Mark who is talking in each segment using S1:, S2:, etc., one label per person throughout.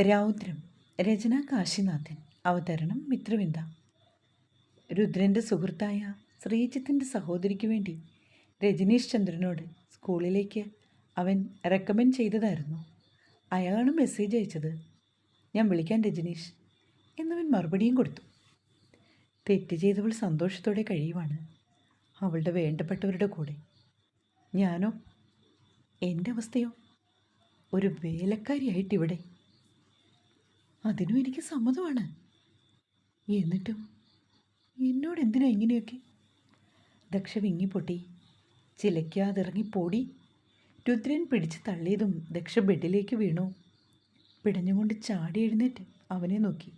S1: രൗദ്രം. രചന കാശിനാഥൻ. അവതരണം മിത്രവിന്ദ. രുദ്രന്റെ സുഹൃത്തായ ശ്രീജിത്തിന്റെ സഹോദരിക്ക് വേണ്ടി രജനീഷ് ചന്ദ്രനോട് സ്കൂളിലേക്ക് അവൻ റെക്കമെൻഡ് ചെയ്തതായിരുന്നു. അയാളാണ് മെസ്സേജ് അയച്ചത്. ഞാൻ വിളിക്കാൻ രജനീഷ് എന്നവൻ മറുപടിയും കൊടുത്തു. തെറ്റ് ചെയ്തവൾ സന്തോഷത്തോടെ കഴിയുവാണ്. അവളുടെ വേണ്ടപ്പെട്ടവരുടെ കൂടെ. ഞാനോ? എന്റെ അവസ്ഥയോ? ഒരു വേലക്കാരിയായിട്ടിവിടെ. അതിനും എനിക്ക് സമ്മതമാണ്. എന്നിട്ടും എന്നോട് എന്തിനാ ഇങ്ങനെയൊക്കെ? ദക്ഷ വിങ്ങിപ്പൊട്ടി ചിലയ്ക്കാതിറങ്ങിപ്പോടി രുദ്രൻ പിടിച്ച് തള്ളിയതും ദക്ഷ ബെഡിലേക്ക് വീണു. പിടഞ്ഞുകൊണ്ട് ചാടി എഴുന്നേറ്റ് അവനെ നോക്കി.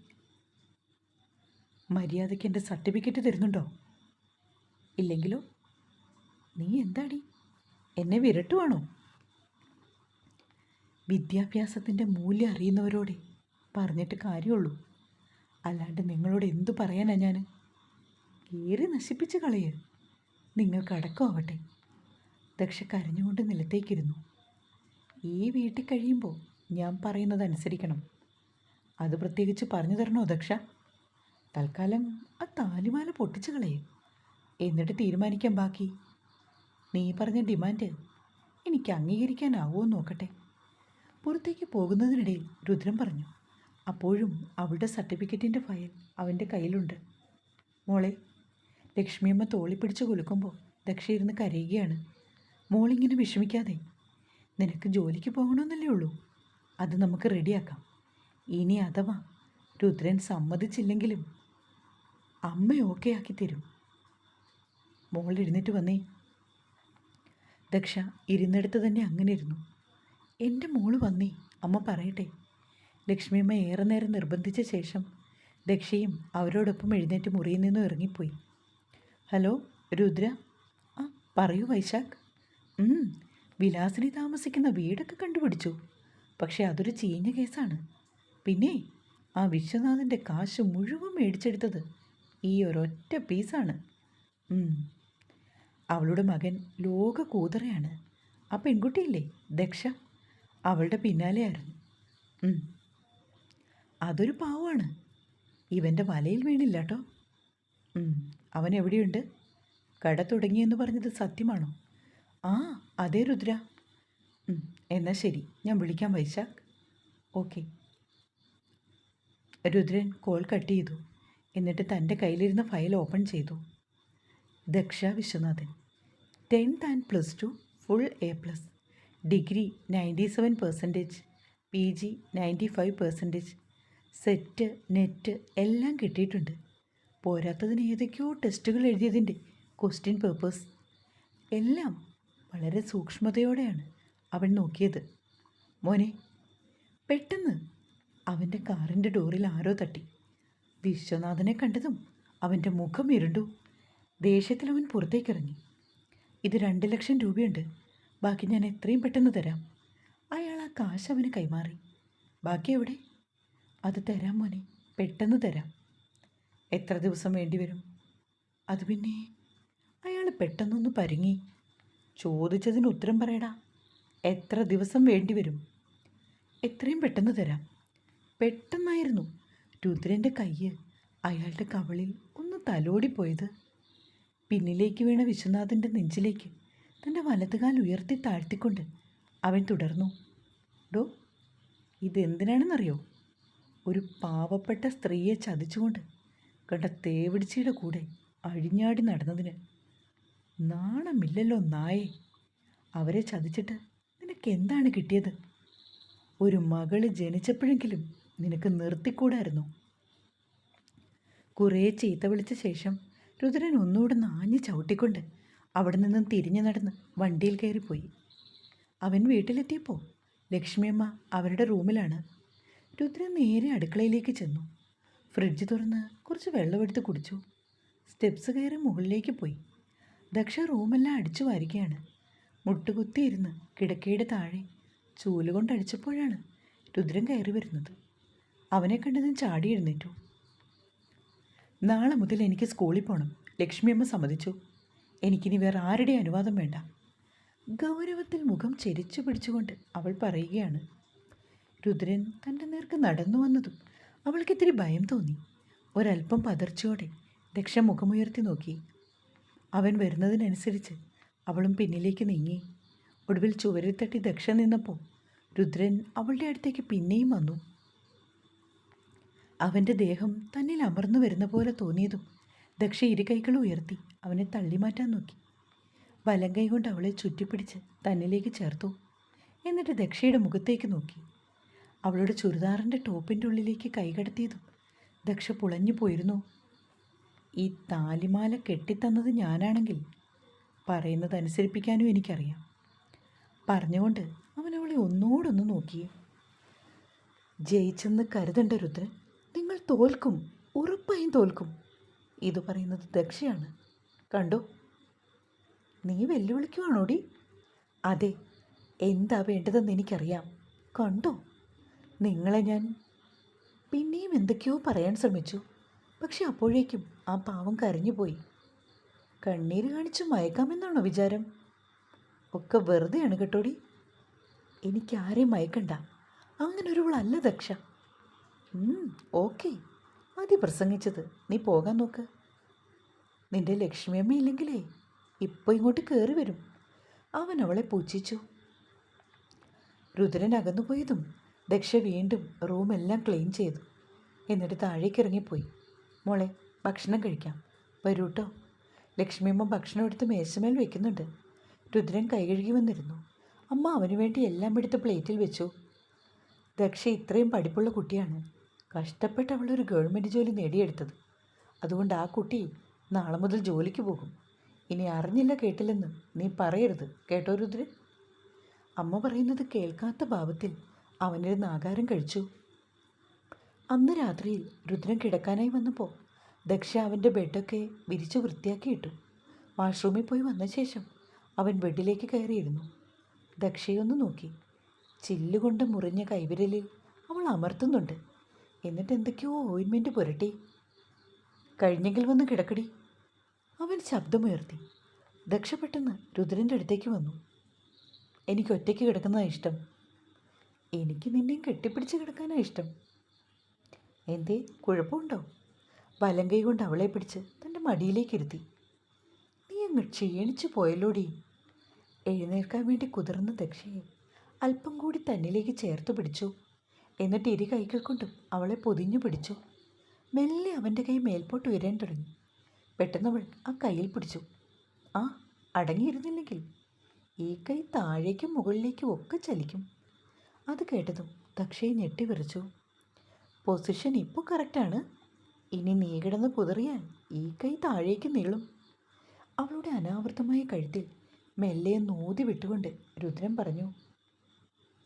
S1: മര്യാദയ്ക്ക് എന്റെ സർട്ടിഫിക്കറ്റ് തരുന്നുണ്ടോ? ഇല്ലെങ്കിലോ? നീ എന്താടി? എന്നെ വിരട്ടുവാണോ? വിദ്യാഭ്യാസത്തിന്റെ മൂല്യം അറിയുന്നവരോടെ പറഞ്ഞിട്ട് കാര്യമുള്ളൂ. അല്ലാണ്ട് നിങ്ങളോട് എന്തു പറയാനാ ഞാൻ കീറി നശിപ്പിച്ച് കളയ്. നിങ്ങൾക്ക് അടക്കമാവട്ടെ. ദക്ഷ കരഞ്ഞുകൊണ്ട് നിലത്തേക്കിരുന്നു. ഈ വീട്ടിൽ കഴിയുമ്പോൾ ഞാൻ പറയുന്നത് അനുസരിക്കണം. അത് പ്രത്യേകിച്ച് പറഞ്ഞു തരണോ ദക്ഷ? തൽക്കാലം ആ താലിമാല പൊട്ടിച്ച് കളയും. എന്നിട്ട് തീരുമാനിക്കാൻ ബാക്കി. നീ പറഞ്ഞ ഡിമാൻഡ് എനിക്ക് അംഗീകരിക്കാനാവുമോ നോക്കട്ടെ. പുറത്തേക്ക് പോകുന്നതിനിടയിൽ രുദ്രം പറഞ്ഞു. അപ്പോഴും അവളുടെ സർട്ടിഫിക്കറ്റിന്റെ ഫയൽ അവന്റെ കയ്യിലുണ്ട്. മോളെ ലക്ഷ്മിയമ്മ തോളി പിടിച്ച് കുലുക്കുമ്പോൾ ദക്ഷ ഇരുന്ന് കരയുകയാണ്. മോളിങ്ങനെ വിഷമിക്കാതെ നിനക്ക് ജോലിക്ക് പോകണമെന്നല്ലേ ഉള്ളൂ? അത് നമുക്ക് റെഡിയാക്കാം. ഇനി അഥവാ രുദ്രൻ സമ്മതിച്ചില്ലെങ്കിലും അമ്മ ഓക്കെ ആക്കി തരും. മോൾ എഴുന്നേറ്റ് വന്നേ. ദക്ഷ ഇരുന്നിടത്ത് തന്നെ അങ്ങനെ ഇരുന്നു. എന്റെ മോൾ വന്നേ അമ്മ പറയട്ടെ. ലക്ഷ്മിയമ്മ ഏറെ നേരം നിർബന്ധിച്ച ശേഷം ദക്ഷയും അവരോടൊപ്പം എഴുന്നേറ്റ് മുറിയിൽ നിന്നും ഇറങ്ങിപ്പോയി. ഹലോ രുദ്ര? ആ പറയൂ വൈശാഖ്. വിലാസിനി താമസിക്കുന്ന വീടൊക്കെ കണ്ടുപിടിച്ചു. പക്ഷേ അതൊരു ചീഞ്ഞ കേസാണ്. പിന്നെ ആ വിശ്വനാഥന്റെ കാശ് മുഴുവൻ മേടിച്ചെടുത്തത് ഈ ഒരൊറ്റ പീസാണ്. അവളുടെ മകൻ ലോക കൂതറയാണ് ആ പെൺകുട്ടിയില്ലേ ദക്ഷ? അവളുടെ പിന്നാലെയായിരുന്നു. അതൊരു പാവമാണ് ഇവന്റെ വലയിൽ വീണില്ല കേട്ടോ അവൻ എവിടെയുണ്ട്? കട തുടങ്ങിയെന്ന് പറഞ്ഞത് സത്യമാണോ? ആ അതേ രുദ്ര. എന്നാൽ ശരി ഞാൻ വിളിക്കാം Vaishakh. Okay. Rudran call cut ചെയ്തു. എന്നിട്ട് തന്റെ കയ്യിലിരുന്ന ഫയൽ ഓപ്പൺ ചെയ്തു. Daksha Viswanathan. Tenth and plus two full A plus. Degree ninety seven percentage. P G ninety five percentage. SET NET എല്ലാം കിട്ടിയിട്ടുണ്ട്. പോരാത്തതിന് ഏതൊക്കെയോ ടെസ്റ്റുകൾ എഴുതിയതിന്റെ ക്വസ്റ്റ്യൻ പേപ്പേഴ്സ് എല്ലാം വളരെ സൂക്ഷ്മതയോടെയാണ് അവൻ നോക്കിയത്. മോനെ പെട്ടെന്ന് അവന്റെ കാറിന്റെ ഡോറിൽ ആരോ തട്ടി. വിശ്വനാഥനെ കണ്ടതും അവന്റെ മുഖം ഇരുണ്ടു. ദേഷ്യത്തിൽ അവൻ പുറത്തേക്കിറങ്ങി. ഇത് രണ്ട് ലക്ഷം രൂപയുണ്ട്. ബാക്കി ഞാൻ എത്രയും പെട്ടെന്ന് തരാം. അയാൾ ആ കാശ് അവന് കൈമാറി. ബാക്കി എവിടെ? അത് തരാം മോനെ പെട്ടെന്ന് തരാം. എത്ര ദിവസം വേണ്ടി വരും? അത് പിന്നെ അയാൾ പെട്ടെന്നൊന്ന് പരുങ്ങി. ചോദിച്ചതിന് ഉത്തരം പറയടാ. എത്ര ദിവസം വേണ്ടി വരും? എത്രയും പെട്ടെന്ന് തരാം. പെട്ടെന്നായിരുന്നു രുദ്രന്റെ കയ്യ് അയാളുടെ കവളിൽ ഒന്ന് തലോടിപ്പോയത്. പിന്നിലേക്ക് വീണ വിശ്വനാഥന്റെ നെഞ്ചിലേക്ക് തന്റെ വലതുകാൽ ഉയർത്തി താഴ്ത്തിക്കൊണ്ട് അവൻ തുടർന്നു. ഡോ ഇതെന്തിനാണെന്നറിയോ? ഒരു പാവപ്പെട്ട സ്ത്രീയെ ചതിച്ചുകൊണ്ട് കണ്ട തേവിടിച്ചയുടെ കൂടെ അഴിഞ്ഞാടി നടന്നതിന് നാണമില്ലല്ലോ നായേ. അവരെ ചതിച്ചിട്ട് നിനക്ക് എന്താണ് കിട്ടിയത്? ഒരു മകൾ ജനിച്ചപ്പോഴെങ്കിലും നിനക്ക് നിർത്തിക്കൂടായിരുന്നു. കുറേ ചീത്ത വിളിച്ച ശേഷം രുദ്രൻ ഒന്നുകൂടെ നാഞ്ഞു ചവിട്ടിക്കൊണ്ട് അവിടെ നിന്നും തിരിഞ്ഞു നടന്ന് വണ്ടിയിൽ കയറിപ്പോയി. അവൻ വീട്ടിലെത്തിയപ്പോൾ ലക്ഷ്മിയമ്മ അവരുടെ റൂമിലാണ് രുദ്രൻ നേരെ അടുക്കളയിലേക്ക് ചെന്നു. ഫ്രിഡ്ജ് തുറന്ന് കുറച്ച് വെള്ളമെടുത്ത് കുടിച്ചു. സ്റ്റെപ്സ് കയറി മുകളിലേക്ക് പോയി. ദക്ഷ റൂമെല്ലാം അടിച്ചു വാരിക്കുകയാണ് മുട്ടുകുത്തിയിരുന്ന് കിടക്കയുടെ താഴെ ചൂലുകൊണ്ട് അടിച്ചപ്പോഴാണ് രുദ്രൻ കയറി വരുന്നത്. അവനെ കണ്ടതും ചാടി എഴുന്നേറ്റു. നാളെ മുതൽ എനിക്ക് സ്കൂളിൽ പോകണം ലക്ഷ്മിയമ്മ സമ്മതിച്ചു. എനിക്കിനി വേറെ ആരുടെ അനുവാദം വേണ്ട. ഗൗരവത്തിൽ മുഖം ചെരിച്ചു പിടിച്ചുകൊണ്ട് അവൾ പറയുകയാണ്. രുദ്രൻ തന്റെ നേർക്ക് നടന്നു വന്നതും അവൾക്ക് ഇത്തിരി ഭയം തോന്നി. ഒരല്പം പതർച്ചയോടെ ദക്ഷ മുഖമുയർത്തി നോക്കി. അവൻ വരുന്നതിനനുസരിച്ച് അവളും പിന്നിലേക്ക് നീങ്ങി. ഒടുവിൽ ചുവരിൽ തട്ടി ദക്ഷ നിന്നപ്പോൾ രുദ്രൻ അവളുടെ അടുത്തേക്ക് പിന്നെയും വന്നു. അവന്റെ ദേഹം തന്നിൽ അമർന്നു വരുന്ന പോലെ തോന്നിയതും ദക്ഷ ഇരു കൈകൾ ഉയർത്തി അവനെ തള്ളിമാറ്റാൻ നോക്കി. വലം കൈ കൊണ്ട് അവളെ ചുറ്റിപ്പിടിച്ച് തന്നിലേക്ക് ചേർത്തു. എന്നിട്ട് ദക്ഷയുടെ മുഖത്തേക്ക് നോക്കി. അവളുടെ ചുരിദാറിന്റെ ടോപ്പിന്റെ ഉള്ളിലേക്ക് കൈകടത്തിയതും ദക്ഷ പുളഞ്ഞു പോയിരുന്നു. ഈ താലിമാല കെട്ടിത്തന്നത് ഞാനാണെങ്കിൽ പറയുന്നത് അനുസരിപ്പിക്കാനും എനിക്കറിയാം. പറഞ്ഞുകൊണ്ട് അവൻ അവളെ ഒന്നോടൊന്ന് നോക്കി. ജയിച്ചെന്ന് കരുതണ്ട രുദ്രൻ നിങ്ങൾ തോൽക്കും ഉറപ്പായും തോൽക്കും. ഇത് പറയുന്നത് ദക്ഷയാണ്. കണ്ടോ? നീ വെല്ലുവിളിക്കുവാണോടി? അതെ എന്താ വേണ്ടതെന്ന് എനിക്കറിയാം. കണ്ടോ? നിങ്ങളെ ഞാൻ പിന്നെയും എന്തൊക്കെയോ പറയാൻ ശ്രമിച്ചു. പക്ഷെ അപ്പോഴേക്കും ആ പാവം കരഞ്ഞുപോയി. കണ്ണീര് കാണിച്ച് മയക്കാമെന്നാണോ വിചാരം? ഒക്കെ വെറുതെയാണ് കേട്ടോടി. എനിക്ക് ആരെയും മയക്കണ്ട. അങ്ങനെ ഒരുവളല്ല ദക്ഷ ഓക്കെ. മതി പ്രസംഗിച്ചത്. നീ പോകാൻ നോക്ക്. നിന്റെ ലക്ഷ്മിയമ്മ ഇല്ലെങ്കിലേ ഇപ്പോൾ ഇങ്ങോട്ട് കയറി വരും. അവൻ അവളെ പൂച്ഛിച്ചു രുദ്രൻ അകന്നുപോയതും ദക്ഷ വീണ്ടും റൂമെല്ലാം ക്ലീൻ ചെയ്തു. എന്നിട്ട് താഴേക്ക് ഇറങ്ങിപ്പോയി മോളെ ഭക്ഷണം കഴിക്കാം. വരൂ കേട്ടോ ലക്ഷ്മിയമ്മ ഭക്ഷണം എടുത്ത് മേശമേൽ വെക്കുന്നുണ്ട്. രുദ്രൻ കൈകഴുകി വന്നിരുന്നു. അമ്മ അവന് വേണ്ടി എല്ലാം എടുത്ത് പ്ലേറ്റിൽ വെച്ചു. ദക്ഷ ഇത്രയും പഠിപ്പുള്ള കുട്ടിയാണ്. കഷ്ടപ്പെട്ട് അവളൊരു ഗവൺമെന്റ് ജോലി നേടിയെടുത്തത്. അതുകൊണ്ട് ആ കുട്ടി നാളെ മുതൽ ജോലിക്ക് പോകും. ഇനി അറിഞ്ഞില്ല കേട്ടില്ലെന്ന് നീ പറയരുത്. കേട്ടോ രുദ്രൻ? അമ്മ പറയുന്നത് കേൾക്കാത്ത ഭാവത്തിൽ അവനിരുന്ന് ആകാരം കഴിച്ചു. അന്ന് രാത്രിയിൽ രുദ്രൻ കിടക്കാനായി വന്നപ്പോൾ ദക്ഷ അവന്റെ ബെഡൊക്കെ വിരിച്ചു വൃത്തിയാക്കിയിട്ടു. വാഷ്റൂമിൽ പോയി വന്ന ശേഷം അവൻ ബെഡിലേക്ക് കയറിയിരുന്നു. ദക്ഷയൊന്ന് നോക്കി. ചില്ലുകൊണ്ട് മുറിഞ്ഞ കൈവിരലിൽ അവൾ അമർത്തുന്നുണ്ട്. എന്നിട്ട് എന്തൊക്കെയോ ഓയിൻമെന്റ് പുരട്ടി. കഴിഞ്ഞെങ്കിൽ വന്ന് കിടക്കടി. അവൻ ശബ്ദമുയർത്തി. ദക്ഷ പെട്ടെന്ന് രുദ്രന്റെ അടുത്തേക്ക് വന്നു. എനിക്ക് ഒറ്റയ്ക്ക് കിടക്കുന്നതാണ് ഇഷ്ടം. എനിക്ക് നിന്നെയും കെട്ടിപ്പിടിച്ച് കിടക്കാനാണ് ഇഷ്ടം. എന്തേ കുഴപ്പമുണ്ടോ? വലം കൈ കൊണ്ട് അവളെ പിടിച്ച് തന്റെ മടിയിലേക്ക് ഇരുത്തി. നീ അങ്ങ് ക്ഷീണിച്ചു പോയല്ലോടി. എഴുന്നേൽക്കാൻ വേണ്ടി കുതിർന്ന ദക്ഷയെ അല്പം കൂടി തന്നിലേക്ക് ചേർത്ത് പിടിച്ചു. എന്നിട്ട് ഇരു കൈകൾ കൊണ്ടും അവളെ പൊതിഞ്ഞു പിടിച്ചു. മെല്ലെ അവന്റെ കൈ മേൽപോട്ട് ഉയരാൻ തുടങ്ങി. പെട്ടെന്നവൾ ആ കയ്യിൽ പിടിച്ചു. ആ അടങ്ങിയിരുന്നില്ലെങ്കിൽ ഈ കൈ താഴേക്കും മുകളിലേക്കും ഒക്കെ ചലിക്കും. അത് കേട്ടതും ദക്ഷയെ ഞെട്ടിവിറിച്ചു. പൊസിഷൻ ഇപ്പോൾ കറക്റ്റാണ് ഇനി നീ കിടന്ന് പുതറിയാൽ ഈ കൈ താഴേക്ക് നീളും. അവളുടെ അനാവൃതമായ കഴുത്തിൽ മെല്ലെ നോതി വിട്ടുകൊണ്ട് രുദ്രൻ പറഞ്ഞു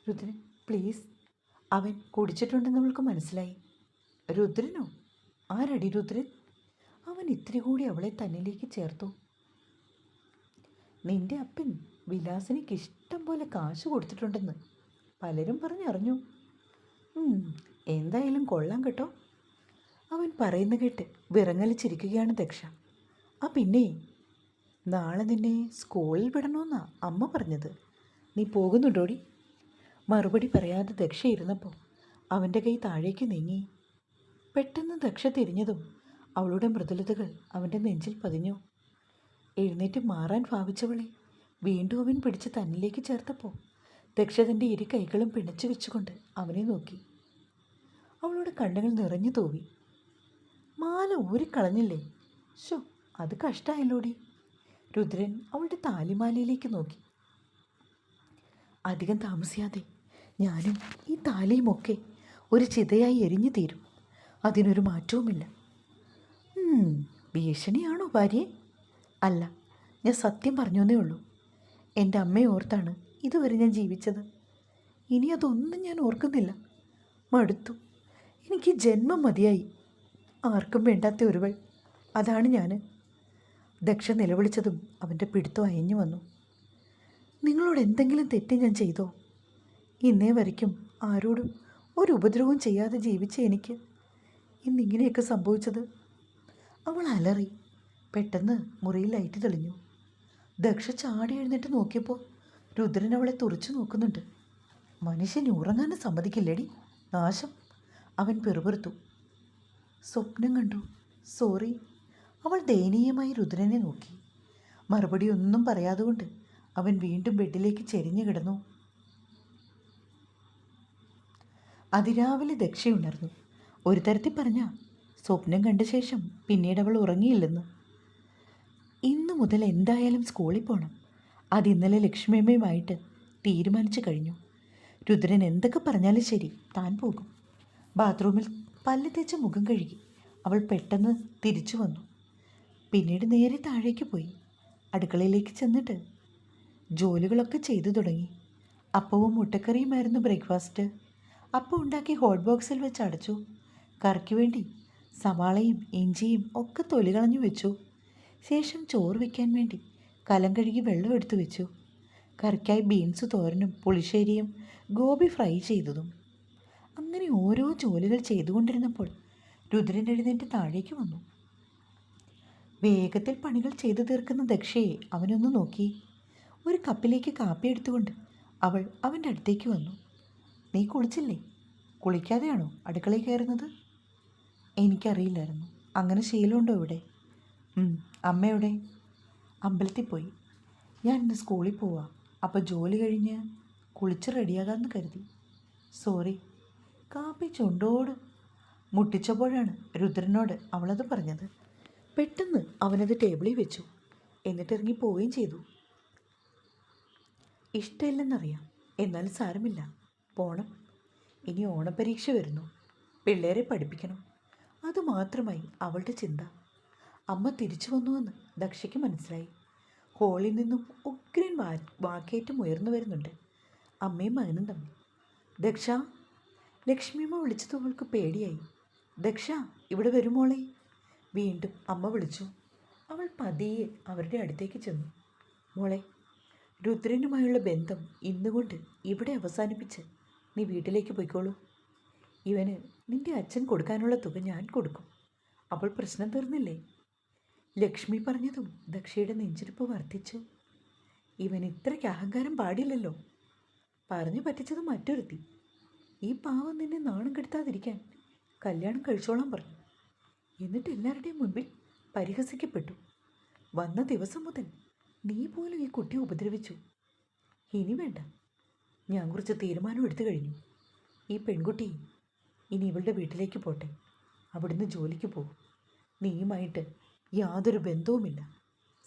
S1: രുദ്രൻ പ്ലീസ് അവൻ കുടിച്ചിട്ടുണ്ടെന്ന് അവൾക്ക് മനസ്സിലായി. രുദ്രനോ? ആരടി രുദ്രൻ? അവൻ ഇത്തിരി കൂടി അവളെ തന്നിലേക്ക് ചേർത്തു. നിന്റെ അപ്പൻ വിലാസിനിക്ക് ഇഷ്ടം പോലെ കാശ് കൊടുത്തിട്ടുണ്ടെന്ന് പലരും പറഞ്ഞറിഞ്ഞു. എന്തായാലും കൊള്ളാം കേട്ടോ. അവൻ പറയുന്ന കേട്ട് വിറങ്ങലിച്ചിരിക്കുകയാണ് ദക്ഷ. ആ പിന്നെ നാളെ നിന്നെ സ്കൂളിൽ വിടണമെന്നാ അമ്മ പറഞ്ഞത്. നീ പോകുന്നുണ്ടോടി? മറുപടി പറയാതെ ദക്ഷ ഇരുന്നപ്പോൾ അവന്റെ കൈ താഴേക്ക് നീങ്ങി. പെട്ടെന്ന് ദക്ഷ തിരിഞ്ഞതും അവളുടെ മൃദുലതകൾ അവന്റെ നെഞ്ചിൽ പതിഞ്ഞു. എഴുന്നേറ്റ് മാറാൻ ഭാവിച്ചവളെ വീണ്ടും അവൻ പിടിച്ച് തന്നിലേക്ക് ചേർത്തപ്പോൾ ദക്ഷ തന്റെ ഇരു കൈകളും പിണച്ചു വെച്ചുകൊണ്ട് അവനെ നോക്കി. അവളുടെ കണ്ണുകൾ നിറഞ്ഞു തൂവി. മാല ഊരിക്കളഞ്ഞില്ലേ? ഷോ അത് കഷ്ടായല്ലോടി. രുദ്രൻ അവളുടെ താലിമാലയിലേക്ക് നോക്കി. അധികം താമസിയാതെ ഞാനും ഈ താലിയുമൊക്കെ ഒരു ചിതയായി എരിഞ്ഞു തീരും. അതിനൊരു മാറ്റവുമില്ല. ഭീഷണിയാണോ ഭാര്യയെ അല്ല ഞാൻ സത്യം പറഞ്ഞേ ഉള്ളൂ. എന്റെ അമ്മയെ ഓർത്താണ് ഇതുവരെ ഞാൻ ജീവിച്ചത്. ഇനി അതൊന്നും ഞാൻ ഓർക്കുന്നില്ല. മടുത്തു. എനിക്ക് ജന്മം മതിയായി. ആർക്കും വേണ്ടാത്ത ഒരുവൾ. അതാണ് ഞാൻ ദക്ഷ നിലവിളിച്ചതും അവന്റെ പിടുത്തം അയഞ്ഞു വന്നു. നിങ്ങളോട് എന്തെങ്കിലും തെറ്റ് ഞാൻ ചെയ്തോ? ഇന്നേ വരയ്ക്കും. ആരോടും ഒരു ഉപദ്രവവും ചെയ്യാതെ ജീവിച്ച എനിക്ക്. ഇന്നിങ്ങനെയൊക്കെ സംഭവിച്ചത്. അവൾ അലറി. പെട്ടെന്ന് മുറിയിൽ ലൈറ്റ് തെളിഞ്ഞു. ദക്ഷ ചാടി എഴുന്നേറ്റ് നോക്കിയപ്പോൾ രുദ്രൻ അവളെ തുറച്ചു നോക്കുന്നുണ്ട്. മനുഷ്യൻ ഉറങ്ങാനും സമ്മതിക്കില്ലടി? നാശം. അവൻ പെറുപെറുത്തു. സ്വപ്നം കണ്ടു. സോറി. അവൾ ദയനീയമായി രുദ്രനെ നോക്കി. മറുപടി ഒന്നും പറയാതെ കൊണ്ട് അവൻ വീണ്ടും ബെഡിലേക്ക് ചെരിഞ്ഞു കിടന്നു. അതിരാവിലെ ദക്ഷ ഉണർന്നു ഒരു തരത്തിൽ പറഞ്ഞ സ്വപ്നം കണ്ട ശേഷം പിന്നീട് അവൾ ഉറങ്ങിയില്ലെന്ന്. ഇന്നു മുതൽ എന്തായാലും സ്കൂളിൽ പോകണം അത് ഇന്നലെ ലക്ഷ്മിയമ്മയുമായിട്ട് തീരുമാനിച്ചു കഴിഞ്ഞു. രുദ്രൻ എന്തൊക്കെ പറഞ്ഞാലും ശരി താൻ പോകും. ബാത്റൂമിൽ പല്ല് തേച്ച് മുഖം കഴുകി അവൾ പെട്ടെന്ന് തിരിച്ചു വന്നു. പിന്നീട് നേരെ താഴേക്ക് പോയി അടുക്കളയിലേക്ക് ചെന്നിട്ട് ജോലികളൊക്കെ ചെയ്തു തുടങ്ങി. അപ്പവും മുട്ടക്കറിയുമായിരുന്നു ബ്രേക്ക്ഫാസ്റ്റ്. അപ്പം ഉണ്ടാക്കി ഹോട്ട് ബോക്സിൽ വെച്ച് അടച്ചു. കറിക്ക് വേണ്ടി സവാളയും ഇഞ്ചിയും ഒക്കെ തൊലി കളഞ്ഞു വെച്ചു. ശേഷം ചോറ് വയ്ക്കാൻ വേണ്ടി കലം കഴുകി വെള്ളം എടുത്തു വെച്ചു. കറിക്കായി ബീൻസ് തോരനും പുളിശ്ശേരിയും ഗോപി ഫ്രൈ ചെയ്തതും. അങ്ങനെ ഓരോ ജോലികൾ ചെയ്തുകൊണ്ടിരുന്നപ്പോൾ രുദ്രൻ എഴുന്നേറ്റ് താഴേക്ക് വന്നു. വേഗത്തിൽ പണികൾ ചെയ്തു തീർക്കുന്ന ദക്ഷയെ അവനൊന്ന് നോക്കി. ഒരു കപ്പിലേക്ക് കാപ്പി എടുത്തുകൊണ്ട് അവൾ അവന്റെ അടുത്തേക്ക് വന്നു. നീ കുളിച്ചില്ലേ? കുളിക്കാതെയാണോ അടുക്കളയിൽ കയറുന്നത്? എനിക്കറിയില്ലായിരുന്നു. അങ്ങനെ ശീലമുണ്ടോ ഇവിടെ? അമ്മയുടെ അമ്പലത്തിൽ പോയി. ഞാൻ ഇന്ന് സ്കൂളിൽ പോവാം. അപ്പോൾ ജോലി കഴിഞ്ഞ് കുളിച്ച് റെഡിയാകാമെന്ന് കരുതി. സോറി. കാപ്പി ചുണ്ടോട്. മുട്ടിച്ചപ്പോഴാണ് രുദ്രനോട് അവളത് പറഞ്ഞത്. പെട്ടെന്ന് അവനത് ടേബിളിൽ വെച്ചു. എന്നിട്ട് ഇറങ്ങി പോവുകയും ചെയ്തു. ഇഷ്ടമില്ലെന്നറിയാം. എന്നാലും സാരമില്ല. പോണം. ഇനി ഓണപരീക്ഷ വരുന്നു. പിള്ളേരെ പഠിപ്പിക്കണം. അതുമാത്രമായി അവളുടെ ചിന്ത. അമ്മ തിരിച്ചു വന്നുവെന്ന് ദക്ഷയ്ക്ക് മനസ്സിലായി. ഹോളിൽ നിന്നും ഉഗ്രൻ വാ വാക്കേറ്റം ഉയർന്നു വരുന്നുണ്ട്. അമ്മയും മകനും തമ്മിൽ. ദക്ഷ ലക്ഷ്മിയമ്മ വിളിച്ചത് അവൾക്ക് പേടിയായി. ദക്ഷ ഇവിടെ വരുമോളെ വീണ്ടും അമ്മ വിളിച്ചു. അവൾ പതിയെ അവരുടെ അടുത്തേക്ക് ചെന്നു. മോളെ രുദ്രനുമായുള്ള ബന്ധം ഇന്നുകൊണ്ട് ഇവിടെ അവസാനിപ്പിച്ച് നീ വീട്ടിലേക്ക് പോയിക്കോളൂ. ഇവന് നിന്റെ അച്ഛൻ കൊടുക്കാനുള്ള തുക ഞാൻ കൊടുക്കും. അവൾ പ്രശ്നം തീർന്നില്ലേ? ലക്ഷ്മി പറഞ്ഞതും ദക്ഷയുടെ നെഞ്ചിരിപ്പ് വർദ്ധിച്ചു. ഇവൻ ഇത്രയ്ക്ക് അഹങ്കാരം പാടില്ലല്ലോ. പറഞ്ഞു പറ്റിച്ചത് മറ്റൊരുത്തി. ഈ പാവം നിന്നെ നാണം കെടുത്താതിരിക്കാൻ കല്യാണം കഴിച്ചോളാൻ പറഞ്ഞു. എന്നിട്ട് എല്ലാവരുടെയും മുൻപിൽ പരിഹസിക്കപ്പെട്ടു. വന്ന ദിവസം മുതൽ നീ പോലും ഈ കുട്ടിയെ ഉപദ്രവിച്ചു. ഇനി വേണ്ട. ഞാൻ കുറച്ച് തീരുമാനം എടുത്തു കഴിഞ്ഞു. ഈ പെൺകുട്ടി ഇനി ഇവളുടെ വീട്ടിലേക്ക് പോട്ടെ. അവിടുന്ന് ജോലിക്ക് പോകും. നീയുമായിട്ട് യാതൊരു ബന്ധവുമില്ല.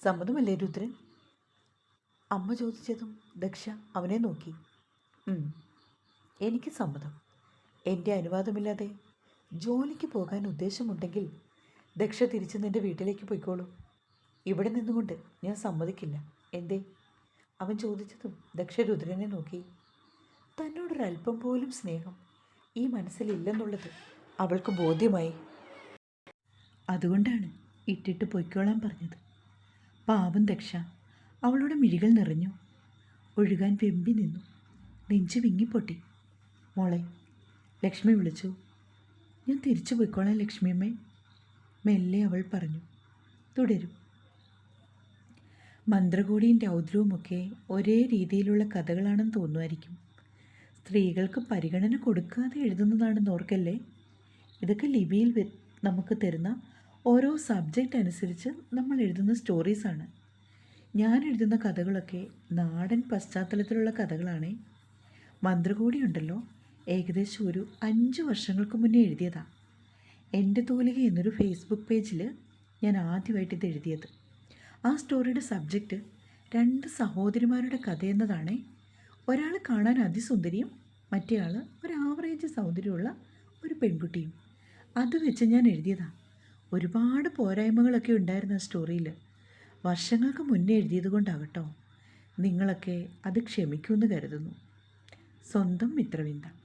S1: സമ്മതമല്ലേ രുദ്രൻ? അമ്മ ചോദിച്ചതും ദക്ഷ അവനെ നോക്കി. എനിക്ക് സമ്മതം. എന്റെ അനുവാദമില്ലാതെ ജോലിക്ക് പോകാൻ ഉദ്ദേശമുണ്ടെങ്കിൽ ദക്ഷ തിരിച്ച് നിന്റെ വീട്ടിലേക്ക് പോയിക്കോളൂ. ഇവിടെ നിന്നുകൊണ്ട് ഞാൻ സമ്മതിക്കില്ല. എന്തേ? അവൻ ചോദിച്ചതും ദക്ഷ രുദ്രനെ നോക്കി. തന്നോടൊരല്പം പോലും സ്നേഹം ഈ മനസ്സിലില്ലെന്നുള്ളത് അവൾക്ക് ബോധ്യമായി. അതുകൊണ്ടാണ് ഇട്ടിട്ട് പൊയ്ക്കോളാൻ പറഞ്ഞത്. പാവം ദക്ഷ. അവളുടെ മിഴികൾ നിറഞ്ഞു. ഒഴുകാൻ വെമ്പി നിന്നു. നെഞ്ചു വിങ്ങിപ്പൊട്ടി. മോളെ ലക്ഷ്മി വിളിച്ചു. ഞാൻ തിരിച്ചു പോയിക്കോളാം ലക്ഷ്മിയമ്മേ മെല്ലെ അവൾ പറഞ്ഞു. തുടരും. മന്ത്രകോടിയും രൗദ്രവുമൊക്കെ ഒരേ രീതിയിലുള്ള കഥകളാണെന്ന് തോന്നുമായിരിക്കും. സ്ത്രീകൾക്ക് പരിഗണന കൊടുക്കാതെ എഴുതുന്നതാണെന്ന് ഓർക്കല്ലേ? ഇതൊക്കെ ലിപിയിൽ നമുക്ക് തരുന്ന ഓരോ സബ്ജക്റ്റ് അനുസരിച്ച് നമ്മൾ എഴുതുന്ന സ്റ്റോറീസാണ് ഞാൻ എഴുതുന്ന കഥകളൊക്കെ നാടൻ പശ്ചാത്തലത്തിലുള്ള കഥകളാണേ. മന്ത്രകോടി ഉണ്ടല്ലോ. ഏകദേശം ഒരു അഞ്ച് വർഷങ്ങൾക്ക് മുന്നേ എഴുതിയതാ. എന്റെ തൂലിക എന്നൊരു ഫേസ്ബുക്ക് പേജിൽ ഞാൻ ആദ്യമായിട്ട് ഇത് എഴുതിയത്. ആ സ്റ്റോറിയുടെ സബ്ജക്റ്റ് രണ്ട് സഹോദരിമാരുടെ കഥ ഒരാൾ കാണാൻ അതിസുന്ദരിയും മറ്റേയാൾ ഒരു ആവറേജ് സൗന്ദര്യമുള്ള ഒരു പെൺകുട്ടിയും. അത് വെച്ച് ഞാൻ എഴുതിയതാ. ഒരുപാട് പോരായ്മകളൊക്കെ ഉണ്ടായിരുന്നു ആ സ്റ്റോറിയിൽ വർഷങ്ങൾക്ക് മുന്നേ എഴുതിയത് കൊണ്ടാകട്ടോ. നിങ്ങളൊക്കെ അത് ക്ഷമിക്കുമെന്ന് കരുതുന്നു. സ്വന്തം മിത്രവിന്ദ